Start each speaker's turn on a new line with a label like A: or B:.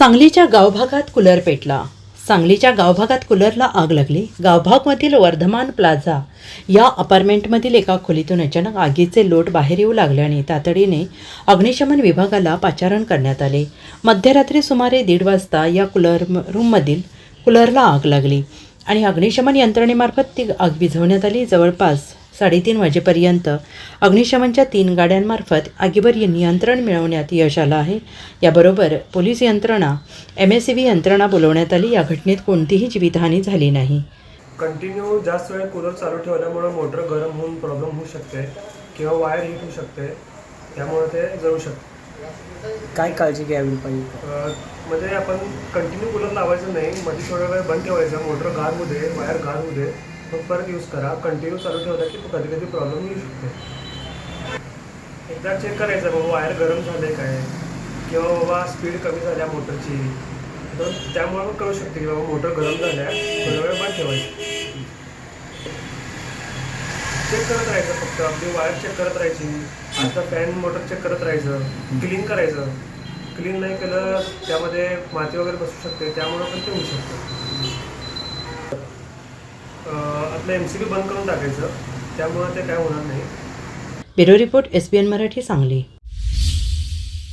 A: सांगलीच्या गावभागात कूलर पेटला. सांगलीच्या गावभागात कूलरला आग लागली. गावभागमधील वर्धमान प्लाझा या अपार्टमेंटमधील एका खोलीतून अचानक आगीचे लोट बाहेर येऊ लागल्याने तातडीने अग्निशमन विभागाला पाचारण करण्यात आले. मध्यरात्री सुमारे दीड वाजता या कूलर रूममधील कूलरला आग लागली आणि अग्निशमन यंत्रणेमार्फत ती आग विझवण्यात आली. जवळपास साडेतीन वाजेपर्यंत अग्निशमनच्या तीन गाड्यांमार्फत आगीवर नियंत्रण मिळवण्यात यश आलं आहे. याबरोबर पोलीस यंत्रणा एम एस सी बी यंत्रणा बोलवण्यात आली. या घटनेत कोणतीही जीवितहानी झाली नाही.
B: कंटिन्यू जास्त वेळ कूलर चालू ठेवल्यामुळे मोटर गरम होऊन प्रॉब्लेम होऊ शकते किंवा वायर हीट होऊ शकते त्यामुळे ते जळू शकते.
C: काय काळजी घ्यावी पाहिजे?
B: म्हणजे आपण कंटिन्यू कूलर लावायचं नाही मध्ये थोडा वेळ बंद ठेवायचा मोटर गार होऊ दे वायर गार होऊ दे. मग परत यूज करा. कंटिन्यू चालू ठेवला की कधी कधी प्रॉब्लेम येऊ शकते. एकदा चेक करायचं बाबा वायर गरम झाले काय? किंवा बाबा स्पीड कमी झाल्या मोटरची तर त्यामुळे मग कळू शकते की बाबा मोटर गरम झाल्या थोडा वेळ बंद ठेवायची. चेक करत राहायचं फक्त. आपली वायर चेक करत राहायची. आता फॅन मोटर चेक करत राहायचं. क्लीन करायचं. क्लीन नाही केलं त्यामध्ये माती वगैरे बसू शकते. त्यामुळे पण ते होऊ शकतं. आपलं एम सी बी बंद करून टाकायचं. त्यामुळे ते काय होणार नाही.
A: Bureau report S B N Marathi Sangli.